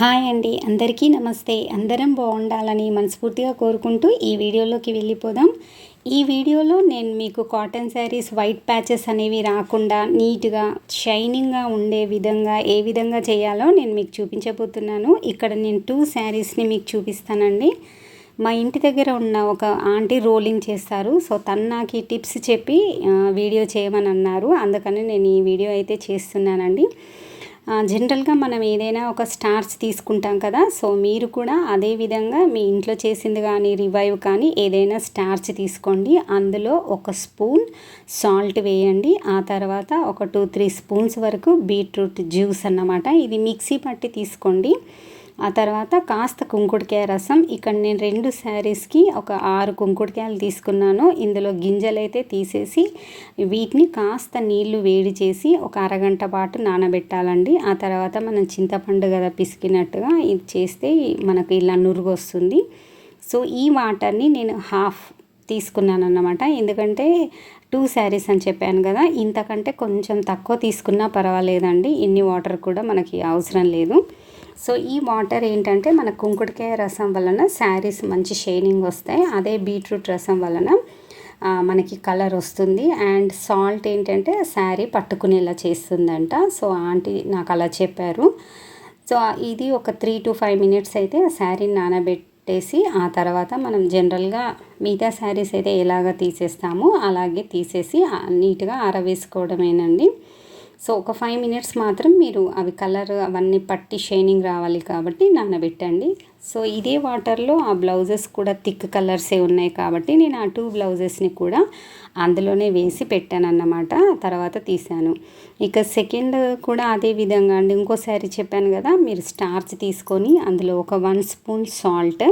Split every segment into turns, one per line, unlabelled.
Hi అండి అందరికీ నమస్తే. అందరం బాగుండాలని మనస్ఫూర్తిగా కోరుకుంటూ ఈ వీడియోలోకి వెళ్ళిపోదాం. ఈ వీడియోలో నేను మీకు కాటన్ శారీస్ వైట్ ప్యాచెస్ అనేవి రాకుండా నీట్గా షైనింగ్గా ఉండే విధంగా ఏ విధంగా చేయాలో నేను మీకు చూపించబోతున్నాను. ఇక్కడ నేను టూ శారీస్ని మీకు చూపిస్తానండి. మా ఇంటి దగ్గర ఉన్న ఒక ఆంటీ రోలింగ్ చేస్తారు. సో తను నాకు ఈ టిప్స్ చెప్పి వీడియో చేయమని అన్నారు. అందుకని నేను ఈ వీడియో అయితే చేస్తున్నానండి. జనరల్గా మనం ఏదైనా ఒక స్టార్చ్ తీసుకుంటాం కదా సో మీరు కూడా అదే విధంగా మీ ఇంట్లో చేసింది కానీ రివైవ్ కానీ ఏదైనా స్టార్చ్ తీసుకోండి. అందులో ఒక స్పూన్ సాల్ట్ వేయండి. ఆ తర్వాత ఒక టూ త్రీ స్పూన్స్ వరకు బీట్రూట్ జ్యూస్ అన్నమాట. ఇది మిక్సీ పట్టి తీసుకోండి. ఆ తర్వాత కాస్త కుంకుడుకాయ రసం. ఇక్కడ నేను రెండు శారీస్కి ఒక ఆరు కుంకుడుకాయలు తీసుకున్నాను. ఇందులో గింజలైతే తీసేసి వీటిని కాస్త నీళ్ళు వేడి చేసి ఒక అరగంట పాటు నానబెట్టాలండి. ఆ తర్వాత మనం చింతపండు కదా పిసికినట్టుగా ఇది చేస్తే మనకు ఇలా నురుగు వస్తుంది సో ఈ వాటర్ని నేను హాఫ్ తీసుకున్నాను అన్నమాట ఎందుకంటే టూ శారీస్ అని చెప్పాను కదా ఇంతకంటే కొంచెం తక్కువ తీసుకున్నా పర్వాలేదండి. ఇన్ని వాటర్ కూడా మనకి అవసరం లేదు. సో ఈ వాటర్ ఏంటంటే మన కుంకుడుకాయ రసం వలన శారీస్ మంచి షైనింగ్ వస్తాయి. అదే బీట్రూట్ రసం వలన మనకి కలర్ వస్తుంది. అండ్ సాల్ట్ ఏంటంటే శారీ పట్టుకునేలా చేస్తుందంట. సో ఆంటీ నాకు అలా చెప్పారు. సో ఇది ఒక త్రీ టు ఫైవ్ మినిట్స్ అయితే శారీని పెట్టేసి ఆ తర్వాత మనం జనరల్గా మిగతా శారీస్ అయితే ఎలాగ తీసేస్తామో అలాగే తీసేసి నీట్గా ఆరవేసుకోవడమేనండి. సో ఒక ఫైవ్ మినిట్స్ మాత్రం మీరు అవి కలర్ అవన్నీ పట్టి షైనింగ్ రావాలి కాబట్టి నానబెట్టండి. సో ఇదే వాటర్లో ఆ బ్లౌజెస్ కూడా థిక్ కలర్సే ఉన్నాయి కాబట్టి నేను ఆ టూ బ్లౌజెస్ని కూడా అందులోనే వేసి పెట్టాను అన్నమాట తర్వాత తీశాను ఇక సెకండ్ కూడా అదే విధంగా అండి. ఇంకోసారి చెప్పాను కదా మీరు స్టార్చ్ తీసుకొని అందులో ఒక వన్ స్పూన్ సాల్ట్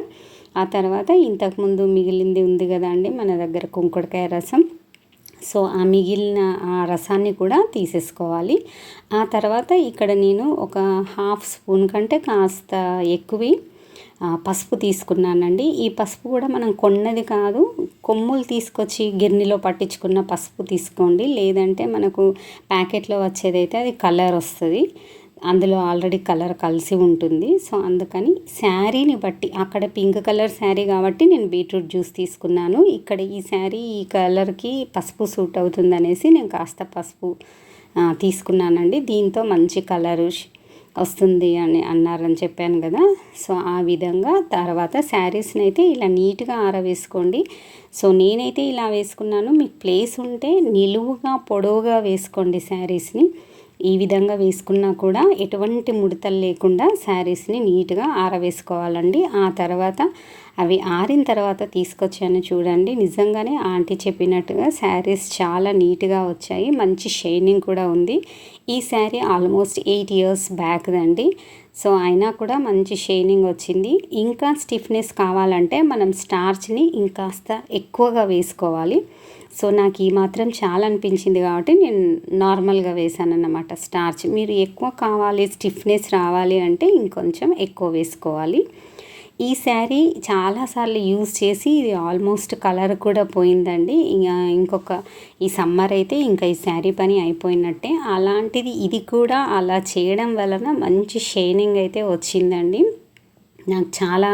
ఆ తర్వాత ఇంతకుముందు మిగిలింది ఉంది కదా అండి మన దగ్గర కుంకుడుకాయ రసం. సో ఆ మిగిలిన ఆ రసాన్ని కూడా తీసేసుకోవాలి. ఆ తర్వాత ఇక్కడ నేను ఒక హాఫ్ స్పూన్ కంటే కాస్త ఎక్కువ పసుపు తీసుకున్నానండి. ఈ పసుపు కూడా మనం కొన్నది కాదు కొమ్ములు తీసుకొచ్చి గిర్నీలో పట్టించుకున్న పసుపు తీసుకోండి. లేదంటే మనకు ప్యాకెట్లో వచ్చేదైతే అది కలర్ వస్తుంది. అందులో ఆల్రెడీ కలర్ కలిసి ఉంటుంది. సో అందుకని శారీని బట్టి అక్కడ పింక్ కలర్ శారీ కాబట్టి నేను బీట్రూట్ జ్యూస్ తీసుకున్నాను. ఇక్కడ ఈ శారీ ఈ కలర్కి పసుపు సూట్ అవుతుంది అనేసి నేను కాస్త పసుపు తీసుకున్నానండి. దీంతో మంచి కలర్ వస్తుంది అని అన్నారని చెప్పాను కదా. సో ఆ విధంగా తర్వాత శారీస్ని అయితే ఇలా నీట్గా ఆరవేసుకోండి. సో నేనైతే ఇలా వేసుకున్నాను. మీకు ప్లేస్ ఉంటే నిలువుగా పొడవుగా వేసుకోండి శారీస్ని. ఈ విధంగా వేసుకున్నా కూడా ఎటువంటి ముడతలు లేకుండా శారీస్ని నీట్గా ఆరవేసుకోవాలండి. ఆ తర్వాత అవి ఆరిన తర్వాత తీసుకొచ్చాను చూడండి. నిజంగానే ఆంటీ చెప్పినట్టుగా శారీస్ చాలా నీట్గా వచ్చాయి. మంచి షైనింగ్ కూడా ఉంది. ఈ శారీ ఆల్మోస్ట్ ఎయిట్ ఇయర్స్ బ్యాక్దండి. సో అయినా కూడా మంచి షైనింగ్ వచ్చింది. ఇంకా స్టిఫ్నెస్ కావాలంటే మనం స్టార్చ్ని ఇంకాస్త ఎక్కువగా వేసుకోవాలి. సో నాకు ఈ మాత్రం చాలా అనిపించింది కాబట్టి నేను నార్మల్గా వేసాను అన్నమాట స్టార్చ్. మీరు ఎక్కువ కావాలి స్టిఫ్నెస్ రావాలి అంటే ఇంకొంచెం ఎక్కువ వేసుకోవాలి. ఈ శారీ చాలాసార్లు యూజ్ చేసి ఇది ఆల్మోస్ట్ కలర్ కూడా పోయిందండి. ఇంకా ఇంకొక ఈ సమ్మర్ అయితే ఇంకా ఈ శారీ పని అయిపోయినట్టే. అలాంటిది ఇది కూడా అలా చేయడం వలన మంచి షైనింగ్ అయితే వచ్చిందండి. నాకు చాలా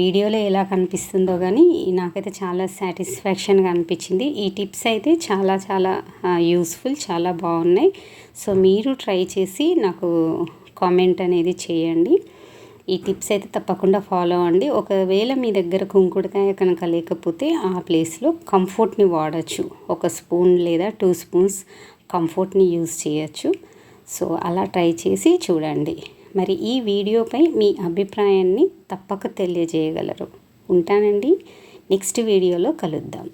వీడియోలో ఎలా కనిపిస్తుందో కానీ నాకైతే చాలా సాటిస్ఫాక్షన్గా అనిపించింది. ఈ టిప్స్ అయితే చాలా చాలా యూస్ఫుల్ చాలా బాగున్నాయి. సో మీరు ట్రై చేసి నాకు కామెంట్ అనేది చేయండి. ఈ టిప్స్ అయితే తప్పకుండా ఫాలో అవ్వండి. ఒకవేళ మీ దగ్గర కుంకుడుకాయ కనుక లేకపోతే ఆ ప్లేస్లో కంఫర్ట్ని వాడచ్చు. ఒక స్పూన్ లేదా టూ స్పూన్స్ కంఫర్ట్ని యూజ్ చేయొచ్చు. సో అలా ట్రై చేసి చూడండి. మరి ఈ వీడియోపై మీ అభిప్రాయాన్ని తప్పక తెలియజేయగలరు. ఉంటానండి. నెక్స్ట్ వీడియోలో కలుద్దాం.